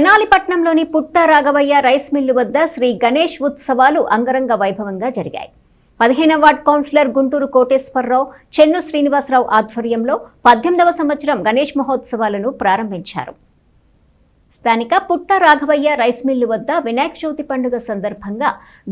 తెనాలిపట్నంలోని పుట్ట Raghavayya rice mill వద్ద శ్రీ గణేష్ ఉత్సవాలు అంగరంగ వైభవంగా జరిగాయి. పదిహేనవ వార్డ్ కౌన్సిలర్ గుంటూరు కోటేశ్వరరావు చెన్ను శ్రీనివాసరావు ఆధ్వర్యంలో పద్దెనిమిదవ సంవత్సరం గణేష్ మహోత్సవాలను ప్రారంభించారు. స్థానిక పుట్ట రాఘవయ్య రైస్ మిల్లు వద్ద వినాయక చవితి పండుగ సందర్భంగా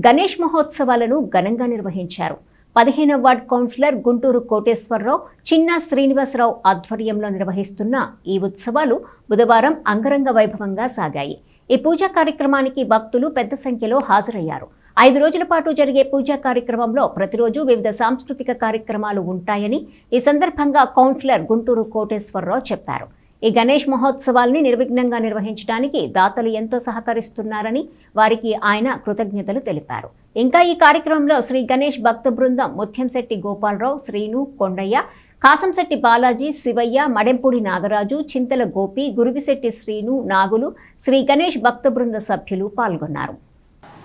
గణేష్ మహోత్సవాలను ఘనంగా నిర్వహించారు. పదిహేనవ వార్డ్ కౌన్సిలర్ గుంటూరు కోటేశ్వరరావు చిన్న శ్రీనివాసరావు ఆధ్వర్యంలో నిర్వహిస్తున్న ఈ ఉత్సవాలు బుధవారం అంగరంగ వైభవంగా సాగాయి. ఈ పూజా కార్యక్రమానికి భక్తులు పెద్ద సంఖ్యలో హాజరయ్యారు. ఐదు రోజుల పాటు జరిగే పూజా కార్యక్రమంలో ప్రతిరోజు వివిధ సాంస్కృతిక కార్యక్రమాలు ఉంటాయని ఈ సందర్భంగా కౌన్సిలర్ గుంటూరు కోటేశ్వరరావు చెప్పారు. ఈ గణేష్ మహోత్సవాల్ని నిర్విఘ్నంగా నిర్వహించడానికి దాతలు ఎంతో సహకరిస్తున్నారని వారికి ఆయన కృతజ్ఞతలు తెలిపారు. ఇంకా ఈ కార్యక్రమంలో శ్రీ గణేష్ భక్త బృందం ముత్యంశెట్టి గోపాలరావు శ్రీను కొండయ్య కాసంశెట్టి బాలాజీ శివయ్య మడెంపూడి నాగరాజు చింతల గోపి గురువిశెట్టి శ్రీను నాగులు శ్రీ గణేష్ భక్త బృంద సభ్యులు పాల్గొన్నారు.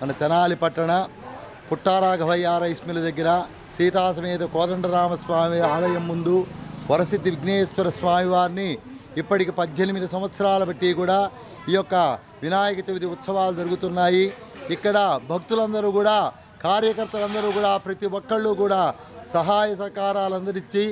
మన తెనాలి పట్టణ పుట్టారాఘవయ్యార ఇస్మిల దగ్గర సీతాసమేత కోదండరామస్వామి ఆలయం ముందు వరసిద్ధి విఘ్నేశ్వర స్వామి వారిని ఇప్పటికి పద్దెనిమిది సంవత్సరాల బట్టి కూడా ఈ యొక్క వినాయక చవితి ఉత్సవాలు జరుగుతున్నాయి. ఇక్కడ భక్తులందరూ కూడా కార్యకర్తలందరూ కూడా ప్రతి ఒక్కళ్ళు కూడా సహాయ సహకారాలు అందరిచ్చి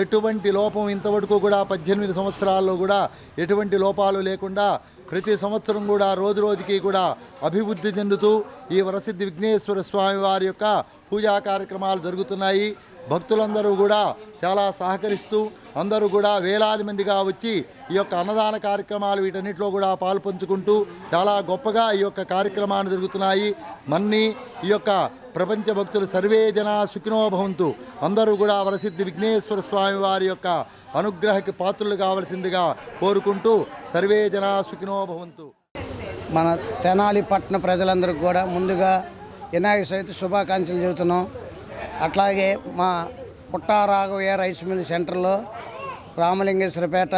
ఎటువంటి లోపం ఇంతవరకు కూడా పద్దెనిమిది సంవత్సరాల్లో కూడా ఎటువంటి లోపాలు లేకుండా ప్రతి సంవత్సరం కూడా రోజు రోజుకి కూడా అభివృద్ధి చెందుతూ ఈ వరసిద్ధి విఘ్నేశ్వర స్వామి వారి యొక్క పూజా కార్యక్రమాలు జరుగుతున్నాయి. భక్తులందరూ కూడా చాలా సహకరిస్తూ అందరూ కూడా వేలాది మందిగా వచ్చి ఈ యొక్క అన్నదాన కార్యక్రమాలు వీటన్నిటిలో కూడా పాల్పంచుకుంటూ చాలా గొప్పగా ఈ యొక్క కార్యక్రమాలు జరుగుతున్నాయి. మన్ని ఈ యొక్క ప్రపంచ భక్తులు సర్వే జన సుఖినోభవంతు అందరూ కూడా వరసిద్ధి విఘ్నేశ్వర స్వామి వారి యొక్క అనుగ్రహకి పాత్రులు కావలసిందిగా కోరుకుంటూ సర్వే జన సుఖినోభవంతు మన తెనాలి పట్టణ ప్రజలందరికీ కూడా ముందుగా వినాయక చవితి శుభాకాంక్షలు చెబుతున్నాం. అట్లాగే మా పుట్టారాఘవయ్య రైస్ మిల్ సెంటర్లో రామలింగేశ్వరపేట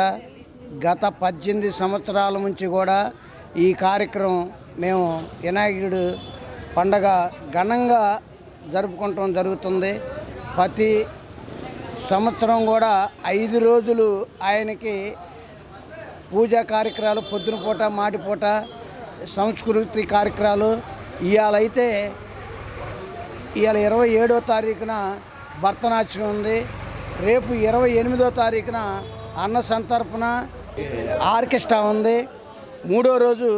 గత పద్దెనిమిది సంవత్సరాల నుంచి కూడా ఈ కార్యక్రమం మేము వినాయకుడు పండగ ఘనంగా జరుపుకుంటం జరుగుతుంది. ప్రతి సంవత్సరం కూడా ఐదు రోజులు ఆయనకి పూజా కార్యక్రమాలు పొద్దున పూట మాటిపూట సంస్కృతి కార్యక్రమాలు. ఇవాళైతే ఇవాళ ఇరవై ఏడో తారీఖున భరతనాట్యం ఉంది. రేపు ఇరవై ఎనిమిదో తారీఖున అన్న సంతర్పణ ఆర్కెస్ట్రా ఉంది. మూడో రోజు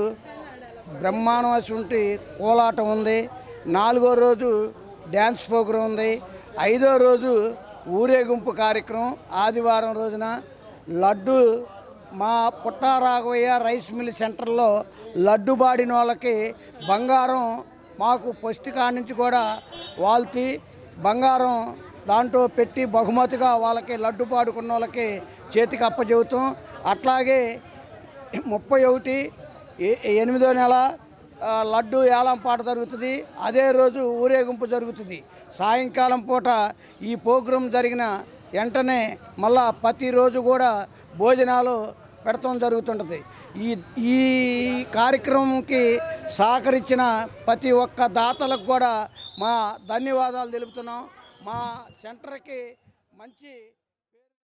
బ్రహ్మాండవశుంటి కోలాటం ఉంది. నాలుగో రోజు డ్యాన్స్ ప్రోగ్రాం ఉంది. ఐదో రోజు ఊరేగింపు కార్యక్రమం ఆదివారం రోజున లడ్డు మా పుట్టారాఘవయ్య రైస్ మిల్ సెంటర్లో లడ్డు బాడిన వాళ్ళకి బంగారం మాకు పౌష్టికా నుంచి కూడా వాల్తి బంగారం దాంట్లో పెట్టి బహుమతిగా వాళ్ళకి లడ్డు పాడుకున్న వాళ్ళకి చేతికి అప్పచెబుతాం. అట్లాగే ముప్పై ఒకటి ఎనిమిదో నెల లడ్డు ఏలం పాట జరుగుతుంది. అదే రోజు ఊరేగింపు జరుగుతుంది. సాయంకాలం పూట ఈ ప్రోగ్రాం జరిగిన వెంటనే మళ్ళా ప్రతిరోజు కూడా భోజనాలు పెడతాం జరుగుతుంటుంది. ఈ ఈ కార్యక్రమంకి సహకరించిన ప్రతి ఒక్క దాతలకు కూడా మా ధన్యవాదాలు తెలుపుతున్నాం. మా సెంటర్కి మంచి